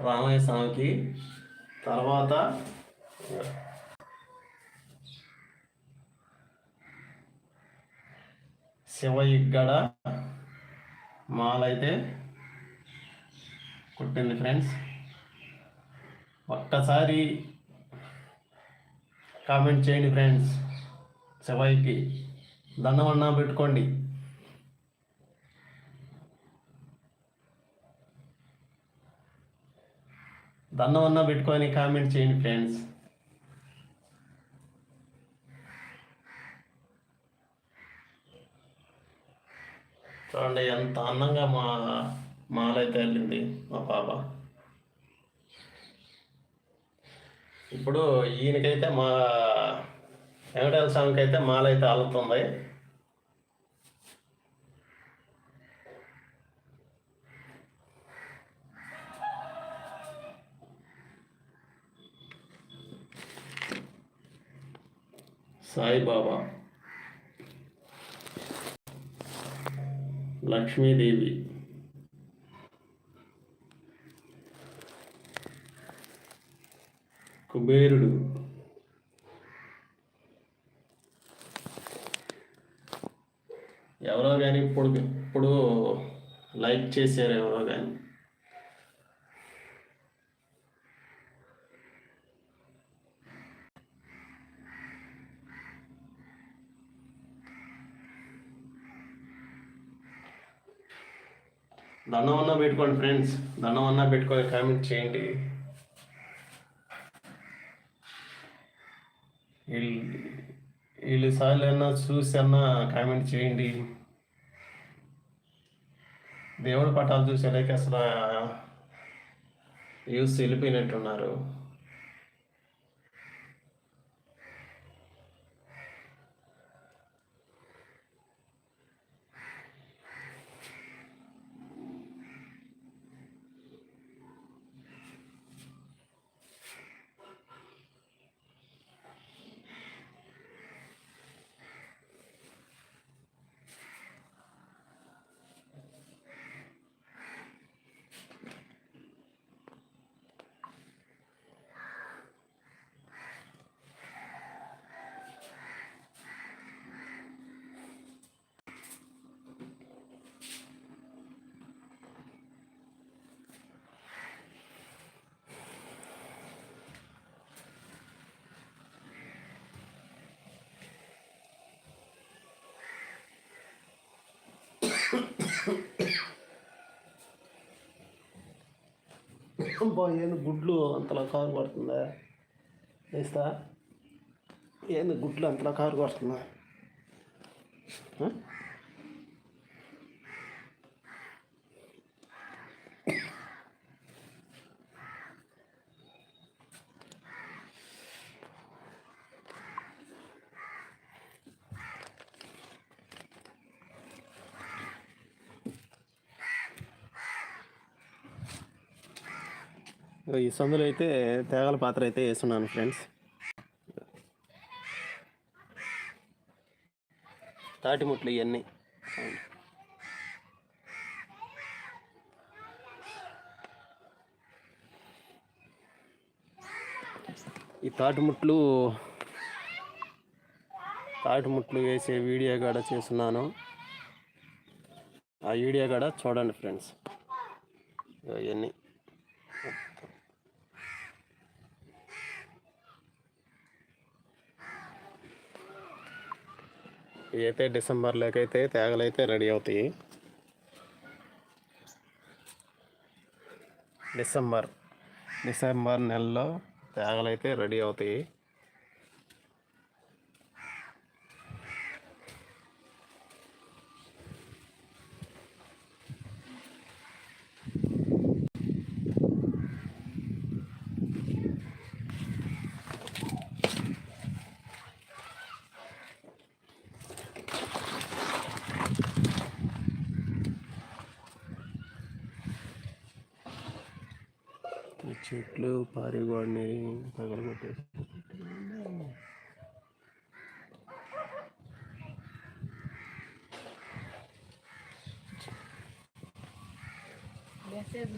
రామయ్య స్వామికి. తర్వాత శివయ్య గడ మాలైతే కుట్టింది ఫ్రెండ్స్. ఒక్కసారి కామెంట్ చేయండి ఫ్రెండ్స్. శివయ్యకి దండమన్నా పెట్టుకోండి. దండమన్నా పెట్టుకొని కామెంట్ చేయండి ఫ్రెండ్స్ చూడండి ఎంత అందంగా మా మాలైతే వెళ్ళింది మా పాప. ఇప్పుడు ఈయనకైతే మా వెంకటేశ్వర స్వామికి అయితే మాలైతే అల్లుతుంది. సాయిబాబా. లక్ష్మీదేవి. కుబేరుడు. ఎవరో కానీ ఇప్పుడు ఇప్పుడు లైక్ చేశారు ఎవరో కానీ దండం అన్నా పెట్టుకోండి ఫ్రెండ్స్. దండం అన్నా పెట్టుకొని కామెంట్ చేయండి. వీళ్ళు వీళ్ళు సార్లు అన్నా చూసి అన్నా కామెంట్ చేయండి. దేవుడి పటాలు చూసేలాకి అసలు యూస్ వెళ్ళిపోయినట్టున్నారు. అబ్బా ఏంది గుడ్లు అంతలా కారు పడుతుందా వేస్తా? ఏంది గుడ్లు అంతలా కారు పడుతుందా ఈ సందులో అయితే తేగల పాత్ర అయితే వేస్తున్నాను ఫ్రెండ్స్. తాటి ముట్లు ఇవన్నీ ఈ తాటిముట్లు తాటిముట్లు వేసే వీడియో కూడా చేస్తున్నాను. ఆ వీడియో కూడా చూడండి ఫ్రెండ్స్. ఇవన్నీ ఇవైతే డిసెంబర్లోకైతే తేగలైతే రెడీ అవుతాయి. డిసెంబర్ డిసెంబర్ నెలలో తేగలైతే రెడీ అవుతాయి. చెట్లు పారిగోడిని తగలగొట్టేసి. మెసేజ్